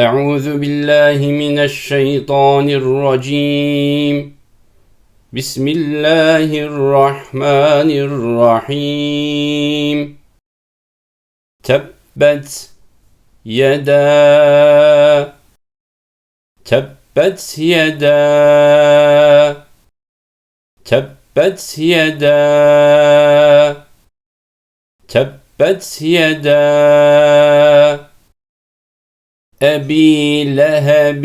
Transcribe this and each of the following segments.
أعوذ بالله من الشيطان الرجيم. بسم الله الرحمن الرحيم. تبت يدا. تبت يدا. تبت يدا. تبت يدا. أبي لهب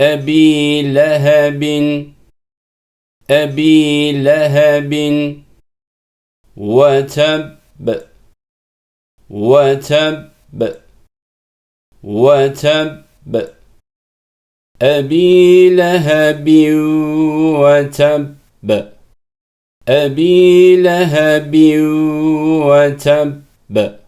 أبي لهب أبي لهب. وتب وتب وتب. أبي لهب وتب. أبي لهب وتب.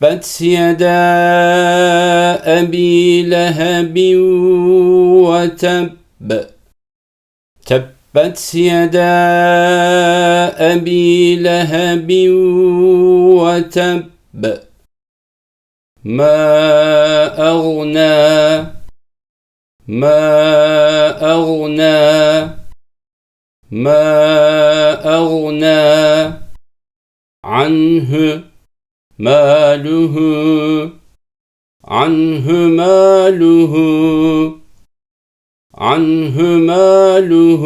تبت يدا أبي لهب وتب تبت يدا أبي لهب وتب ما أغنى ما أغنى ما أغنى عنه ماله عنه ماله عنه ماله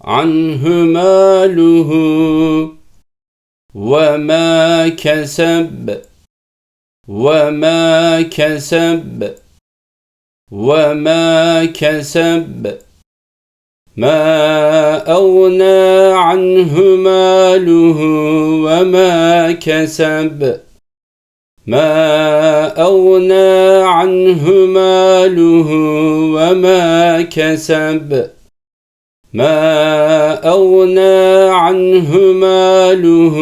عنه ماله وما كسب وما كسب وما كسب ما أغنى عنه ماله وما كسب. ما أغنى عنه ماله وما كسب. ما أغنى عنه ماله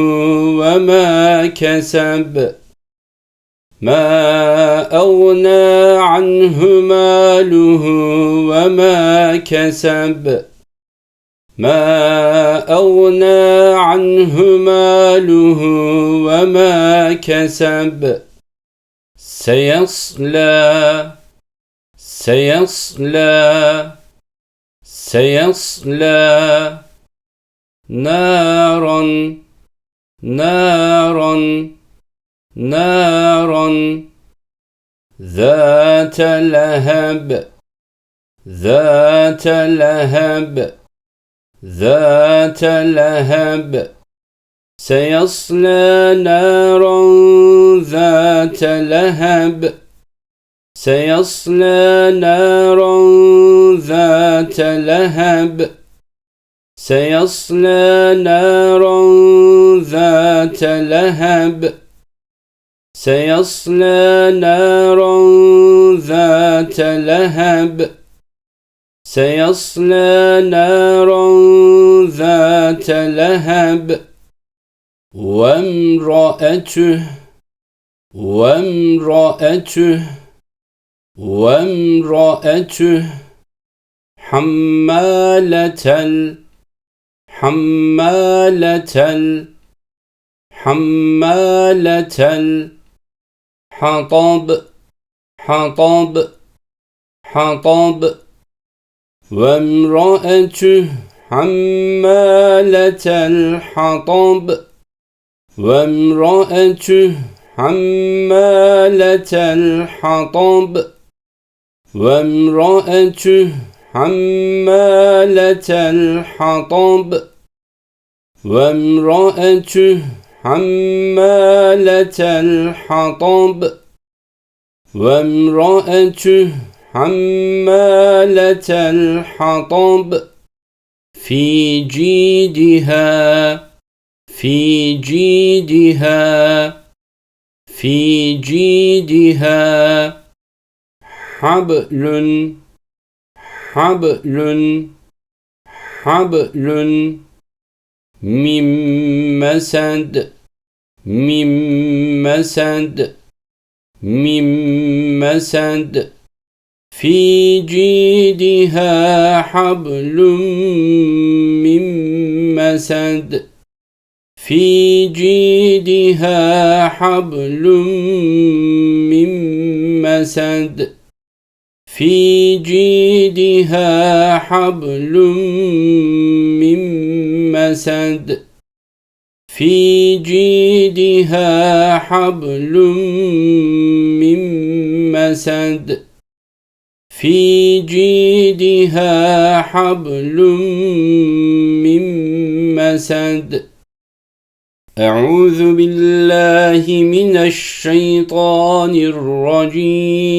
وما كسب. ما أغنى عنه ماله وما كسب. ما أغنى عنه ماله وما كسب. سيصلى سيصلى سيصلى. نارا نارا. نارا ذات لهب ذات لهب ذات لهب. سيصلى نارا ذات لهب سيصلى نارا ذات لهب. سيصلى نارا ذات لهب. سيصلى نارا ذات لهب. سيصلى نارا ذات لهب. وامرأته وامرأته وامرأته. حمالة حمالة حمالة حطب حطب حطب وامرأته حمالة الحطب وامرأته حمالة الحطب وامرأته حمالة الحطب وامرأته حمالة الحطب. وامرأته حمالة الحطب في جيدها في جيدها في جيدها. حبل حبل حبل. من مسد من مسد من مسد. في جيدها حبل من مسد. في جيدها حبل من مسد. في جيدها حبل مسد في جيدها حبل من مسد في جيدها حبل من مسد. أعوذ بالله من الشيطان الرجيم.